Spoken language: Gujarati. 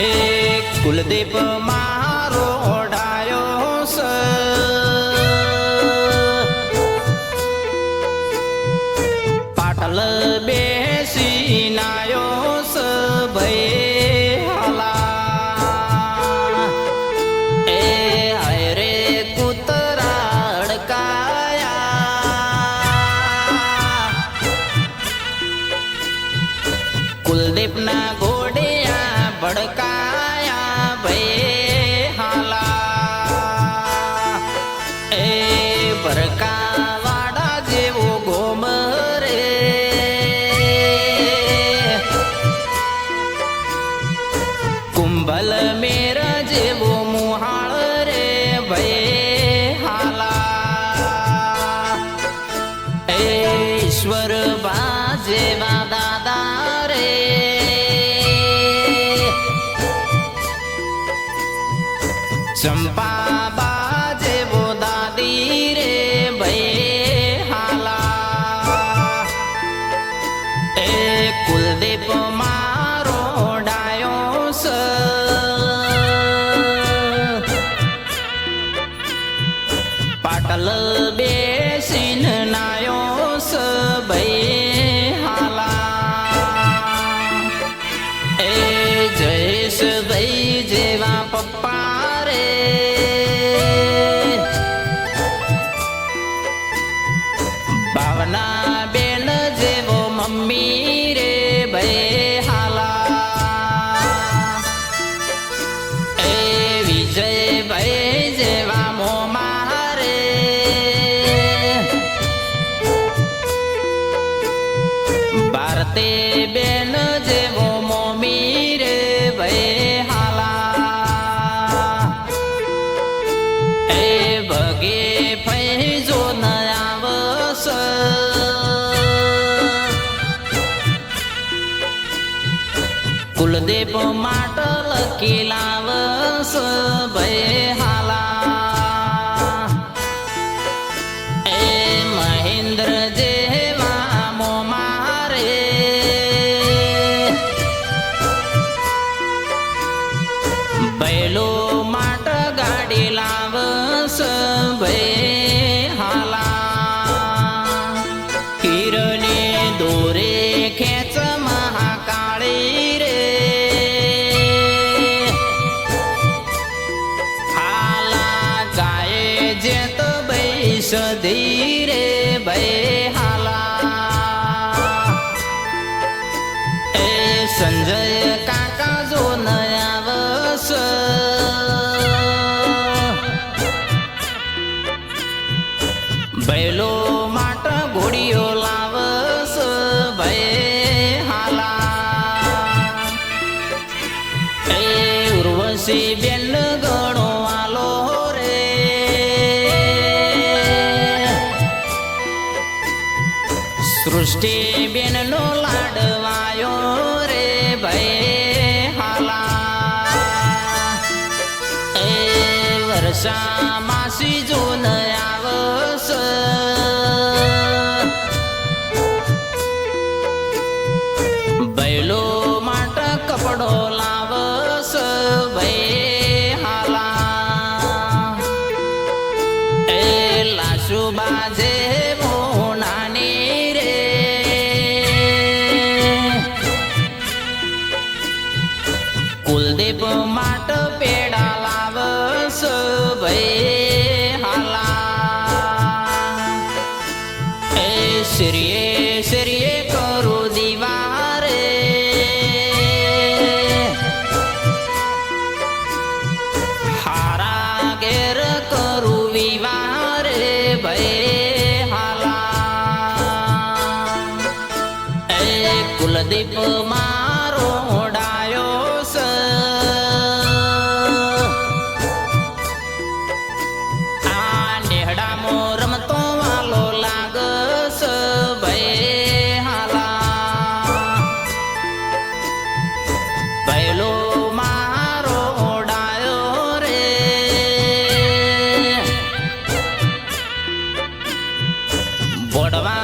એ કુલદીપ મારો ઓઢાયો સ. પાટલ બેસી નાયો સ ભય હાલા. એ હાય રે કૂતરા અડકાયા કુલદીપના ઘોડિયા ભરકાવાડા જેવો ગોમ રે. કુંભલ મેર જેવો મુહાળ રે ભય હાલા. ઈશ્વર જેવા દાદા રે. ચંપા કુલદીપ મારો ડાયો સ. પાટલ બેસીન સ ભઈ હાલા. એ જયેશ ભાઈ જેવા પપ્પા ભારતી બેન જેવો મોમી રે ભઈ હાલા. એ ભગે ફૈજો ન આવસ કુલદીપ માટ લકી બૈસ સૃષ્ટિ બેન નો લાડવાયો રે ભય હાલા. એ વર્ષા માસી જો શ્રીએ શ્રીએ કરો દિવારે. હારા ઘેર કરું વિવારે ભય હાલા. એ કુલદીપ por